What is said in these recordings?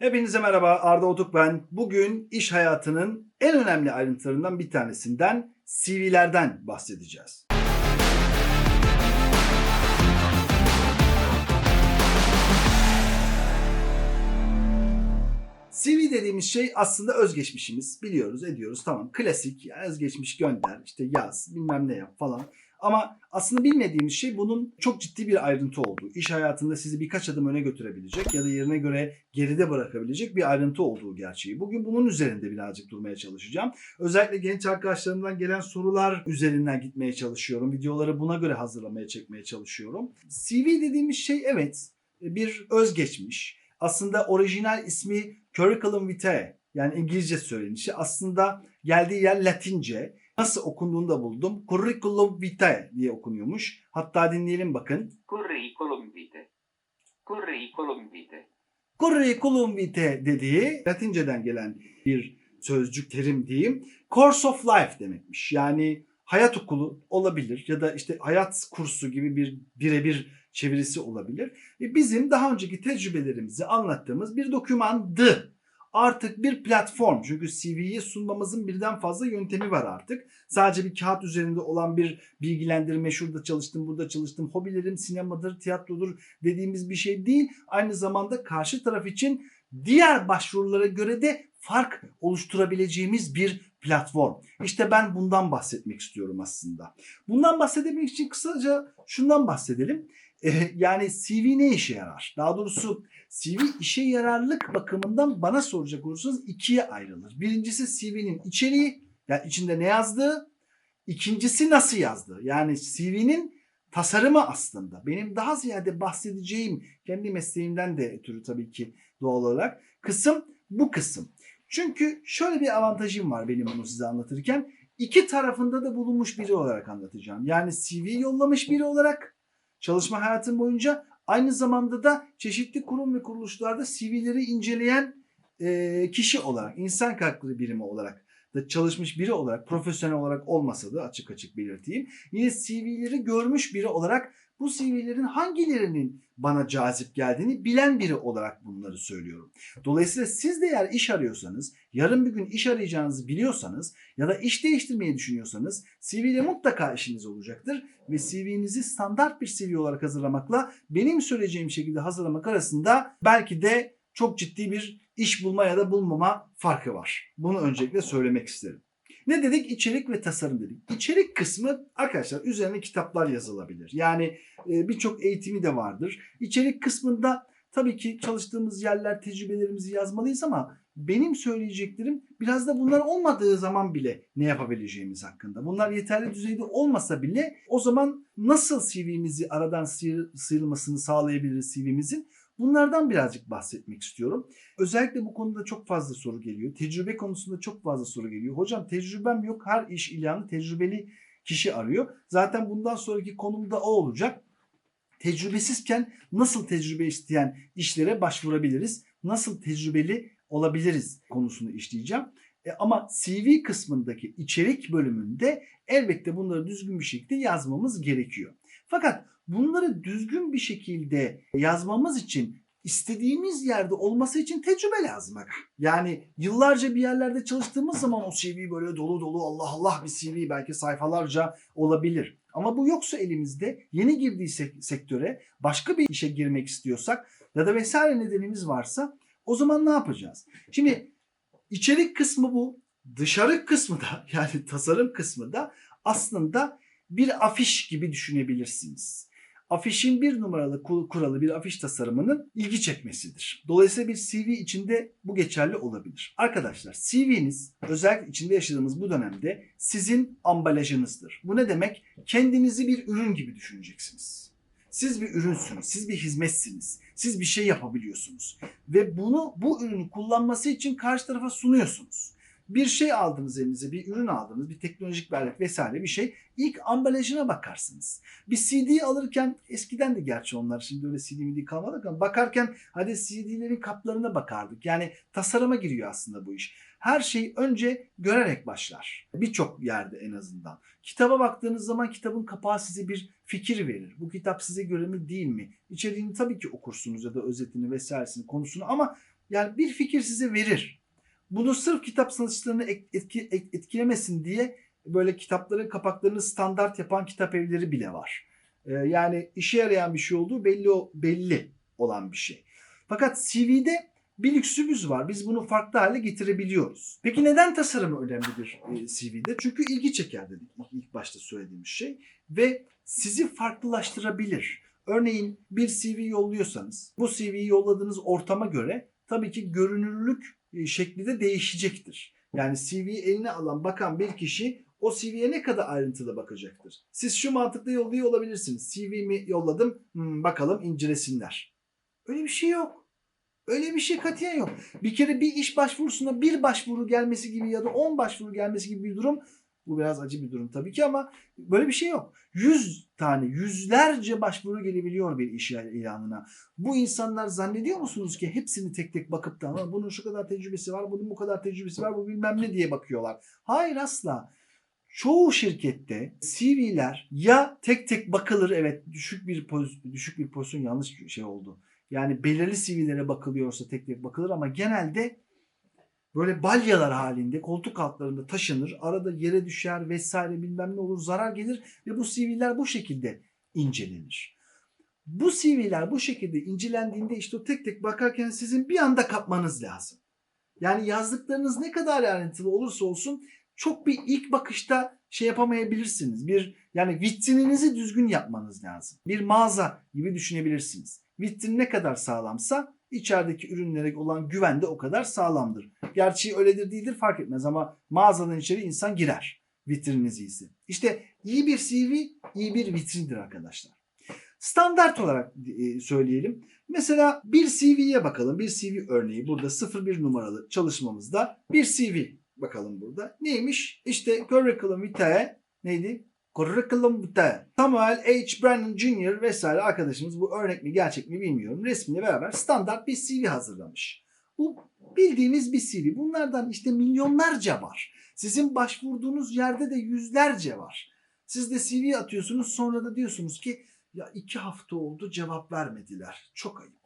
Hepinize merhaba Arda Otuk ben. Bugün iş hayatının en önemli ayrıntılarından bir tanesinden CV'lerden bahsedeceğiz. CV dediğimiz şey aslında özgeçmişimiz. Biliyoruz, ediyoruz. Tamam klasik özgeçmiş gönder, işte yaz, bilmem ne yap falan. Ama aslında bilmediğimiz şey bunun çok ciddi bir ayrıntı olduğu. İş hayatında sizi birkaç adım öne götürebilecek ya da yerine göre geride bırakabilecek bir ayrıntı olduğu gerçeği. Bugün bunun üzerinde birazcık durmaya çalışacağım. Özellikle genç arkadaşlarımdan gelen sorular üzerinden gitmeye çalışıyorum. Videoları buna göre hazırlamaya, çekmeye çalışıyorum. CV dediğimiz şey evet bir özgeçmiş. Aslında orijinal ismi curriculum vitae yani İngilizce söylenişi aslında geldiği yer Latince. Nasıl okunduğunu da buldum. Curriculum vitae diye okunuyormuş. Hatta dinleyelim bakın. Curriculum vitae. Curriculum vitae. Curriculum vitae dediği Latinceden gelen bir sözcük terim diyeyim. Course of life demekmiş. Yani hayat okulu olabilir ya da işte hayat kursu gibi bir birebir çevirisi olabilir. E bizim daha önceki tecrübelerimizi anlattığımız bir dokümandı. Artık bir platform çünkü CV'yi sunmamızın birden fazla yöntemi var artık. Sadece bir kağıt üzerinde olan bir bilgilendirme şurada çalıştım burada çalıştım hobilerim sinemadır tiyatrodur dediğimiz bir şey değil. Aynı zamanda karşı taraf için diğer başvurulara göre de fark oluşturabileceğimiz bir platform. İşte ben bundan bahsetmek istiyorum aslında. Bundan bahsedebilmek için kısaca şundan bahsedelim. Yani CV ne işe yarar? Daha doğrusu CV işe yararlık bakımından bana soracak olursanız ikiye ayrılır. Birincisi CV'nin içeriği, yani içinde ne yazdığı. İkincisi nasıl yazdığı. Yani CV'nin tasarımı aslında. Benim daha ziyade bahsedeceğim kendi mesleğimden de ötürü tabii ki doğal olarak kısım bu kısım. Çünkü şöyle bir avantajım var benim bunu size anlatırken. iki tarafında da bulunmuş biri olarak anlatacağım. Yani CV yollamış biri olarak çalışma hayatım boyunca aynı zamanda da çeşitli kurum ve kuruluşlarda CV'leri inceleyen e, kişi olarak, insan kaynakları birimi olarak da çalışmış biri olarak, profesyonel olarak olmasa da açık açık belirteyim. Yine CV'leri görmüş biri olarak bu CV'lerin hangilerinin bana cazip geldiğini bilen biri olarak bunları söylüyorum. Dolayısıyla siz de eğer iş arıyorsanız, yarın bir gün iş arayacağınızı biliyorsanız ya da iş değiştirmeyi düşünüyorsanız CV mutlaka işiniz olacaktır ve CV'nizi standart bir CV olarak hazırlamakla benim söyleyeceğim şekilde hazırlamak arasında belki de çok ciddi bir iş bulma ya da bulmama farkı var. Bunu öncelikle söylemek isterim. Ne dedik? İçerik ve tasarım dedik. İçerik kısmı arkadaşlar üzerine kitaplar yazılabilir. Yani e, birçok eğitimi de vardır. İçerik kısmında tabii ki çalıştığımız yerler tecrübelerimizi yazmalıyız ama benim söyleyeceklerim biraz da bunlar olmadığı zaman bile ne yapabileceğimiz hakkında. Bunlar yeterli düzeyde olmasa bile o zaman nasıl CV'mizi aradan sıyrılmasını sağlayabiliriz CV'mizin Bunlardan birazcık bahsetmek istiyorum. Özellikle bu konuda çok fazla soru geliyor. Tecrübe konusunda çok fazla soru geliyor. Hocam tecrübem yok. Her iş ilanı tecrübeli kişi arıyor. Zaten bundan sonraki konumda o olacak. Tecrübesizken nasıl tecrübe isteyen işlere başvurabiliriz? Nasıl tecrübeli olabiliriz konusunu işleyeceğim. E, ama CV kısmındaki içerik bölümünde elbette bunları düzgün bir şekilde yazmamız gerekiyor. Fakat bunları düzgün bir şekilde yazmamız için istediğimiz yerde olması için tecrübe lazım. Yani yıllarca bir yerlerde çalıştığımız zaman o CV böyle dolu dolu Allah Allah bir CV belki sayfalarca olabilir. Ama bu yoksa elimizde yeni girdiysek sektöre başka bir işe girmek istiyorsak ya da vesaire nedenimiz varsa o zaman ne yapacağız? Şimdi içerik kısmı bu. Dışarı kısmı da yani tasarım kısmı da aslında bir afiş gibi düşünebilirsiniz. Afişin bir numaralı kuralı bir afiş tasarımının ilgi çekmesidir. Dolayısıyla bir CV içinde bu geçerli olabilir. Arkadaşlar CV'niz özellikle içinde yaşadığımız bu dönemde sizin ambalajınızdır. Bu ne demek? Kendinizi bir ürün gibi düşüneceksiniz. Siz bir ürünsünüz, siz bir hizmetsiniz, siz bir şey yapabiliyorsunuz ve bunu bu ürünü kullanması için karşı tarafa sunuyorsunuz bir şey aldınız elinize, bir ürün aldınız, bir teknolojik bir vesaire bir şey. İlk ambalajına bakarsınız. Bir CD alırken eskiden de gerçi onlar şimdi öyle CD mi kalmadı ama bakarken hadi CD'lerin kaplarına bakardık. Yani tasarıma giriyor aslında bu iş. Her şey önce görerek başlar. Birçok yerde en azından. Kitaba baktığınız zaman kitabın kapağı size bir fikir verir. Bu kitap size göre mi değil mi? İçeriğini tabii ki okursunuz ya da özetini vesairesini konusunu ama Yani bir fikir size verir. Bunu sırf kitap satışlarını et- etki- et- etkilemesin diye böyle kitapların kapaklarını standart yapan kitap evleri bile var. Ee, yani işe yarayan bir şey olduğu belli o- belli olan bir şey. Fakat CV'de bir lüksümüz var. Biz bunu farklı hale getirebiliyoruz. Peki neden tasarım önemlidir e, CV'de? Çünkü ilgi çeker dedik ilk- başta söylediğimiz şey. Ve sizi farklılaştırabilir. Örneğin bir CV yolluyorsanız bu CV'yi yolladığınız ortama göre tabii ki görünürlük şekli de değişecektir. Yani CV'yi eline alan bakan bir kişi o CV'ye ne kadar ayrıntılı bakacaktır. Siz şu mantıkla yolluyor olabilirsiniz. CV'mi yolladım hmm, bakalım incelesinler. Öyle bir şey yok. Öyle bir şey katiyen yok. Bir kere bir iş başvurusuna bir başvuru gelmesi gibi ya da 10 başvuru gelmesi gibi bir durum bu biraz acı bir durum tabii ki ama böyle bir şey yok. Yüz tane, yüzlerce başvuru gelebiliyor bir iş ilanına. Bu insanlar zannediyor musunuz ki hepsini tek tek bakıp da "Ama bunun şu kadar tecrübesi var, bunun bu kadar tecrübesi var, bu bilmem ne diye bakıyorlar. Hayır asla. Çoğu şirkette CV'ler ya tek tek bakılır evet düşük bir pozisyon, düşük bir pozisyon yanlış bir şey oldu. Yani belirli CV'lere bakılıyorsa tek tek bakılır ama genelde böyle balyalar halinde koltuk altlarında taşınır. Arada yere düşer vesaire bilmem ne olur zarar gelir ve bu CV'ler bu şekilde incelenir. Bu CV'ler bu şekilde incelendiğinde işte o tek tek bakarken sizin bir anda kapmanız lazım. Yani yazdıklarınız ne kadar ayrıntılı olursa olsun çok bir ilk bakışta şey yapamayabilirsiniz. Bir yani vitrininizi düzgün yapmanız lazım. Bir mağaza gibi düşünebilirsiniz. Vitrin ne kadar sağlamsa içerideki ürünlere olan güven de o kadar sağlamdır. Gerçi öyledir değildir fark etmez ama mağazadan içeri insan girer. Vitrininiz iyisi. İşte iyi bir CV iyi bir vitrindir arkadaşlar. Standart olarak e, söyleyelim. Mesela bir CV'ye bakalım. Bir CV örneği burada 01 numaralı çalışmamızda bir CV bakalım burada. Neymiş? İşte curriculum vitae neydi? Curriculum vitae. Samuel H. Brennan Jr. vesaire arkadaşımız bu örnek mi gerçek mi bilmiyorum. Resmiyle beraber standart bir CV hazırlamış. Bu bildiğimiz bir CV. Bunlardan işte milyonlarca var. Sizin başvurduğunuz yerde de yüzlerce var. Siz de CV atıyorsunuz sonra da diyorsunuz ki ya iki hafta oldu cevap vermediler. Çok ayıp.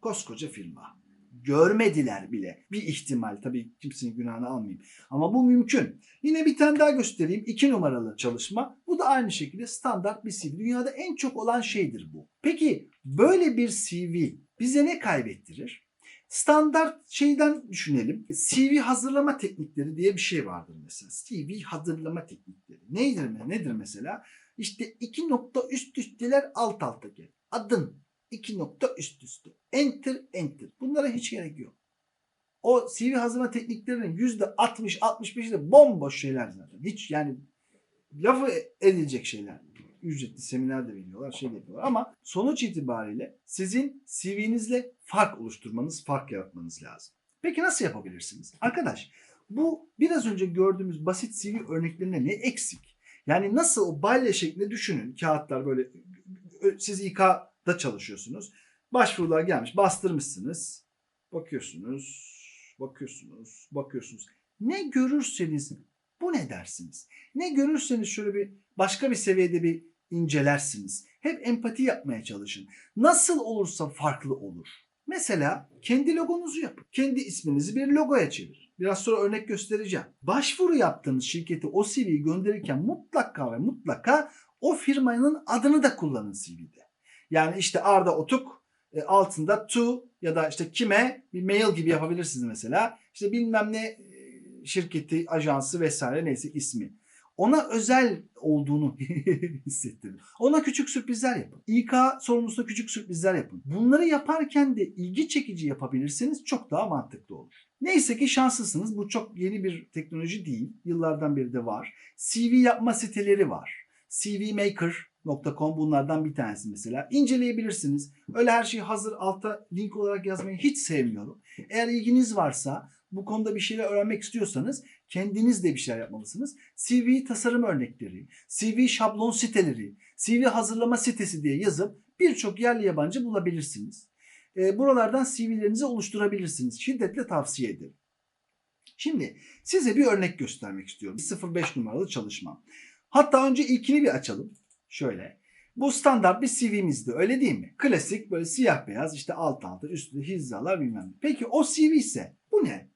Koskoca firma. Görmediler bile. Bir ihtimal tabii kimsenin günahını almayayım. Ama bu mümkün. Yine bir tane daha göstereyim. İki numaralı çalışma. Bu da aynı şekilde standart bir CV. Dünyada en çok olan şeydir bu. Peki böyle bir CV bize ne kaybettirir? Standart şeyden düşünelim. CV hazırlama teknikleri diye bir şey vardır mesela. CV hazırlama teknikleri. Nedir? Nedir mesela? İşte iki nokta üst üsteler alt alta gel. Adın iki nokta üst üste. Enter enter. Bunlara hiç gerek yok. O CV hazırlama tekniklerinin yüzde 60-65'i de bomboş şeyler zaten. Hiç yani lafı edilecek şeyler. Ücretli seminer de veriyorlar, şey yapıyorlar. Ama sonuç itibariyle sizin CV'nizle fark oluşturmanız, fark yaratmanız lazım. Peki nasıl yapabilirsiniz? Arkadaş bu biraz önce gördüğümüz basit CV örneklerinde ne eksik? Yani nasıl o balya şeklinde düşünün. Kağıtlar böyle siz İK'da çalışıyorsunuz. Başvurular gelmiş. Bastırmışsınız. Bakıyorsunuz. Bakıyorsunuz. Bakıyorsunuz. Ne görürseniz bu ne dersiniz? Ne görürseniz şöyle bir başka bir seviyede bir incelersiniz. Hep empati yapmaya çalışın. Nasıl olursa farklı olur. Mesela kendi logonuzu yapın. Kendi isminizi bir logoya çevirin. Biraz sonra örnek göstereceğim. Başvuru yaptığınız şirkete o CV'yi gönderirken mutlaka ve mutlaka o firmanın adını da kullanın CV'de. Yani işte Arda Otuk e, altında to ya da işte kime bir mail gibi yapabilirsiniz mesela. İşte bilmem ne e, şirketi, ajansı vesaire neyse ismi. Ona özel olduğunu hissettirin. Ona küçük sürprizler yapın. İK sorumlusuna küçük sürprizler yapın. Bunları yaparken de ilgi çekici yapabilirseniz çok daha mantıklı olur. Neyse ki şanslısınız. Bu çok yeni bir teknoloji değil. Yıllardan beri de var. CV yapma siteleri var. CVmaker.com bunlardan bir tanesi mesela. İnceleyebilirsiniz. Öyle her şeyi hazır alta link olarak yazmayı hiç sevmiyorum. Eğer ilginiz varsa bu konuda bir şeyler öğrenmek istiyorsanız kendiniz de bir şeyler yapmalısınız. CV tasarım örnekleri, CV şablon siteleri, CV hazırlama sitesi diye yazıp birçok yerli yabancı bulabilirsiniz. E, buralardan CV'lerinizi oluşturabilirsiniz. Şiddetle tavsiye ederim. Şimdi size bir örnek göstermek istiyorum. 05 numaralı çalışma. Hatta önce ilkini bir açalım. Şöyle. Bu standart bir CV'mizdi öyle değil mi? Klasik böyle siyah beyaz işte alt alta üstü hizalar bilmem. Peki o CV ise bu ne?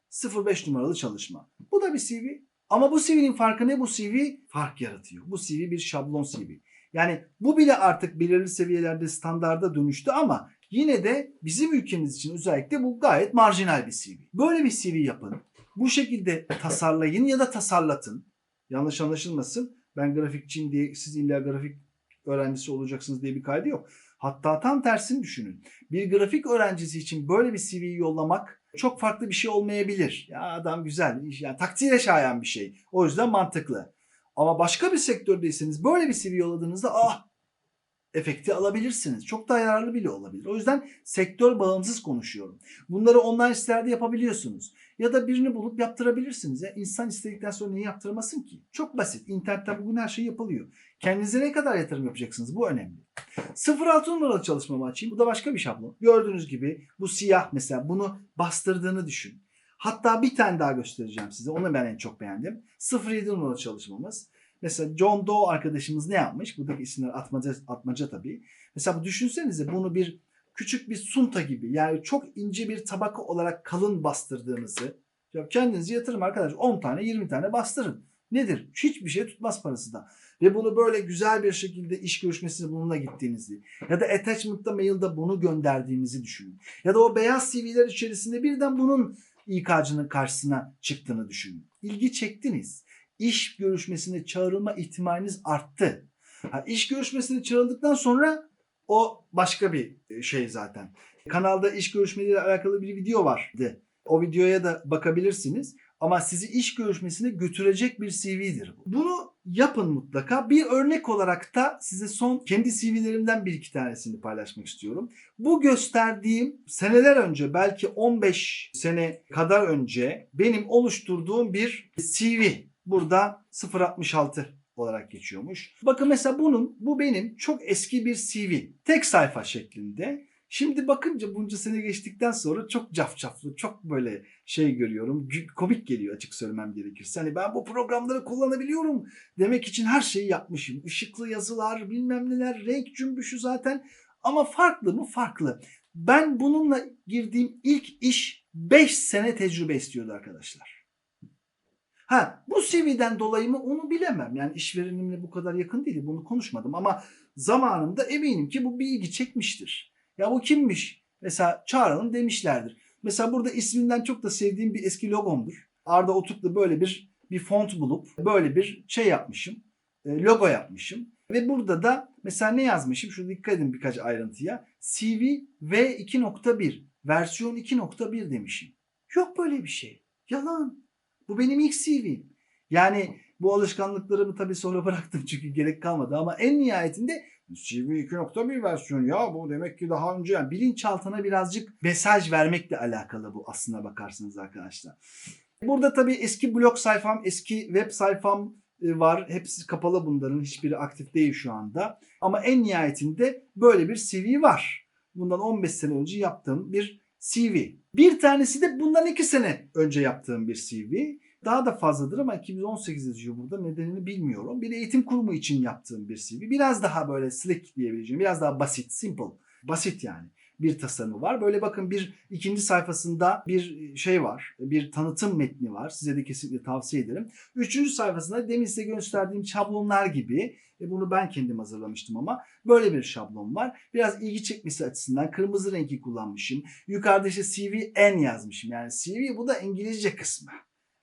05 numaralı çalışma. Bu da bir CV. Ama bu CV'nin farkı ne? Bu CV fark yaratıyor. Bu CV bir şablon CV. Yani bu bile artık belirli seviyelerde standarda dönüştü ama yine de bizim ülkemiz için özellikle bu gayet marjinal bir CV. Böyle bir CV yapın. Bu şekilde tasarlayın ya da tasarlatın. Yanlış anlaşılmasın. Ben grafikçiyim diye siz illa grafik öğrencisi olacaksınız diye bir kaydı yok. Hatta tam tersini düşünün. Bir grafik öğrencisi için böyle bir CV'yi yollamak çok farklı bir şey olmayabilir. Ya adam güzel, yani takdire şayan bir şey. O yüzden mantıklı. Ama başka bir sektördeyseniz böyle bir CV yolladığınızda ah efekti alabilirsiniz. Çok da yararlı bile olabilir. O yüzden sektör bağımsız konuşuyorum. Bunları online sitelerde yapabiliyorsunuz. Ya da birini bulup yaptırabilirsiniz. Ya insan istedikten sonra niye yaptırmasın ki? Çok basit. İnternetten bugün her şey yapılıyor. Kendinize ne kadar yatırım yapacaksınız? Bu önemli. 06 numaralı çalışmamı açayım. Bu da başka bir şablon. Gördüğünüz gibi bu siyah mesela. Bunu bastırdığını düşün. Hatta bir tane daha göstereceğim size. Onu ben en çok beğendim. 07 numaralı çalışmamız. Mesela John Doe arkadaşımız ne yapmış? Buradaki isimler atmaca, atmaca tabii. Mesela düşünsenize bunu bir küçük bir sunta gibi yani çok ince bir tabaka olarak kalın bastırdığınızı ya kendinizi yatırın arkadaş 10 tane 20 tane bastırın. Nedir? Hiçbir şey tutmaz parası da. Ve bunu böyle güzel bir şekilde iş görüşmesine bununla gittiğinizi ya da attachment'ta mailde bunu gönderdiğinizi düşünün. Ya da o beyaz CV'ler içerisinde birden bunun İK'cının karşısına çıktığını düşünün. İlgi çektiniz. İş görüşmesine çağrılma ihtimaliniz arttı. Ha, iş görüşmesine çağrıldıktan sonra o başka bir şey zaten. Kanalda iş görüşmeleriyle alakalı bir video vardı. O videoya da bakabilirsiniz. Ama sizi iş görüşmesine götürecek bir CV'dir bu. Bunu yapın mutlaka. Bir örnek olarak da size son kendi CV'lerimden bir iki tanesini paylaşmak istiyorum. Bu gösterdiğim seneler önce belki 15 sene kadar önce benim oluşturduğum bir CV. Burada 066 olarak geçiyormuş. Bakın mesela bunun bu benim çok eski bir CV. Tek sayfa şeklinde. Şimdi bakınca bunca sene geçtikten sonra çok cafcaflı, çok böyle şey görüyorum. Komik geliyor açık söylemem gerekirse. Hani ben bu programları kullanabiliyorum demek için her şeyi yapmışım. Işıklı yazılar, bilmem neler, renk cümbüşü zaten. Ama farklı mı? Farklı. Ben bununla girdiğim ilk iş 5 sene tecrübe istiyordu arkadaşlar. Ha bu CV'den dolayı mı onu bilemem. Yani işverenimle bu kadar yakın değilim. Bunu konuşmadım ama zamanında eminim ki bu bir ilgi çekmiştir. Ya bu kimmiş? Mesela çağıralım demişlerdir. Mesela burada isminden çok da sevdiğim bir eski logomdur. Arda Otuk'la böyle bir bir font bulup böyle bir şey yapmışım. E, logo yapmışım. Ve burada da mesela ne yazmışım? Şurada dikkat edin birkaç ayrıntıya. CV V2.1 versiyon 2.1 demişim. Yok böyle bir şey. Yalan. Bu benim ilk CV'm. Yani bu alışkanlıklarımı tabii sonra bıraktım çünkü gerek kalmadı ama en nihayetinde CV 2.1 versiyon ya bu demek ki daha önce yani bilinçaltına birazcık mesaj vermekle alakalı bu aslına bakarsınız arkadaşlar. Burada tabii eski blog sayfam, eski web sayfam e, var. Hepsi kapalı bunların. Hiçbiri aktif değil şu anda. Ama en nihayetinde böyle bir CV var. Bundan 15 sene önce yaptığım bir CV. Bir tanesi de bundan 2 sene önce yaptığım bir CV. Daha da fazladır ama 2018 yazıyor burada. Nedenini bilmiyorum. Bir eğitim kurumu için yaptığım bir CV. Biraz daha böyle slick diyebileceğim. Biraz daha basit, simple. Basit yani bir tasarımı var. Böyle bakın bir ikinci sayfasında bir şey var. Bir tanıtım metni var. Size de kesinlikle tavsiye ederim. Üçüncü sayfasında demin size gösterdiğim şablonlar gibi e bunu ben kendim hazırlamıştım ama böyle bir şablon var. Biraz ilgi çekmesi açısından kırmızı rengi kullanmışım. Yukarıda işte CV N yazmışım. Yani CV bu da İngilizce kısmı.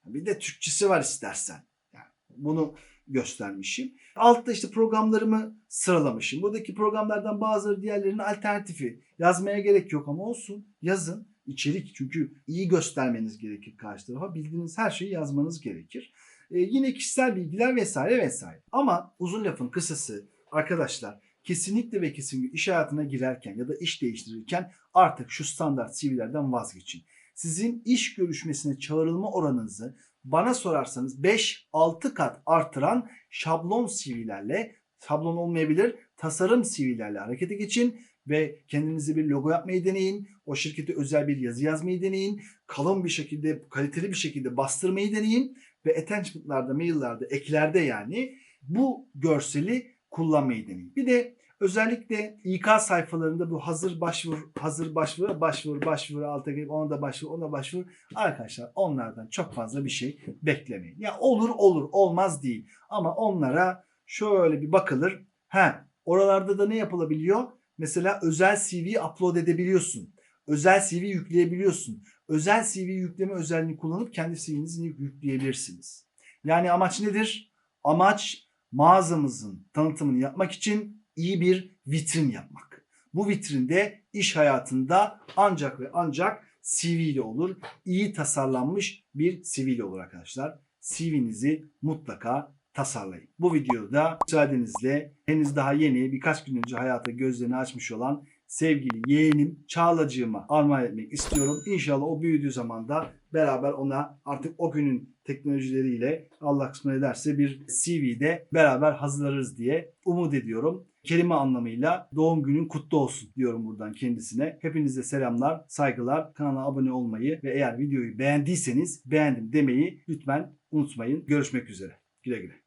Bir de Türkçesi var istersen. Yani bunu göstermişim. Altta işte programlarımı sıralamışım. Buradaki programlardan bazıları diğerlerinin alternatifi. Yazmaya gerek yok ama olsun. Yazın. içerik çünkü iyi göstermeniz gerekir karşı tarafa. Bildiğiniz her şeyi yazmanız gerekir. Ee, yine kişisel bilgiler vesaire vesaire. Ama uzun lafın kısası arkadaşlar kesinlikle ve kesinlikle iş hayatına girerken ya da iş değiştirirken artık şu standart CV'lerden vazgeçin. Sizin iş görüşmesine çağrılma oranınızı bana sorarsanız 5-6 kat artıran şablon CV'lerle, şablon olmayabilir, tasarım CV'lerle harekete geçin ve kendinize bir logo yapmayı deneyin. O şirkete özel bir yazı yazmayı deneyin. Kalın bir şekilde, kaliteli bir şekilde bastırmayı deneyin ve attachment'larda, mail'larda, eklerde yani bu görseli kullanmayı deneyin. Bir de Özellikle İK sayfalarında bu hazır başvur, hazır başvur, başvur, başvur, alta gelip ona da başvur, ona başvur. Arkadaşlar onlardan çok fazla bir şey beklemeyin. Ya olur olur olmaz değil. Ama onlara şöyle bir bakılır. Ha oralarda da ne yapılabiliyor? Mesela özel CV upload edebiliyorsun. Özel CV yükleyebiliyorsun. Özel CV yükleme özelliğini kullanıp kendi CV'nizi yükleyebilirsiniz. Yani amaç nedir? Amaç mağazamızın tanıtımını yapmak için iyi bir vitrin yapmak. Bu vitrinde iş hayatında ancak ve ancak CV ile olur. İyi tasarlanmış bir CV ile olur arkadaşlar. CV'nizi mutlaka tasarlayın. Bu videoda müsaadenizle henüz daha yeni birkaç gün önce hayata gözlerini açmış olan sevgili yeğenim Çağlacığıma armağan etmek istiyorum. İnşallah o büyüdüğü zaman da beraber ona artık o günün teknolojileriyle Allah kısmet ederse bir CV'de beraber hazırlarız diye umut ediyorum. Kelime anlamıyla doğum günün kutlu olsun diyorum buradan kendisine. Hepinize selamlar, saygılar. Kanala abone olmayı ve eğer videoyu beğendiyseniz beğendim demeyi lütfen unutmayın. Görüşmek üzere. Güle güle.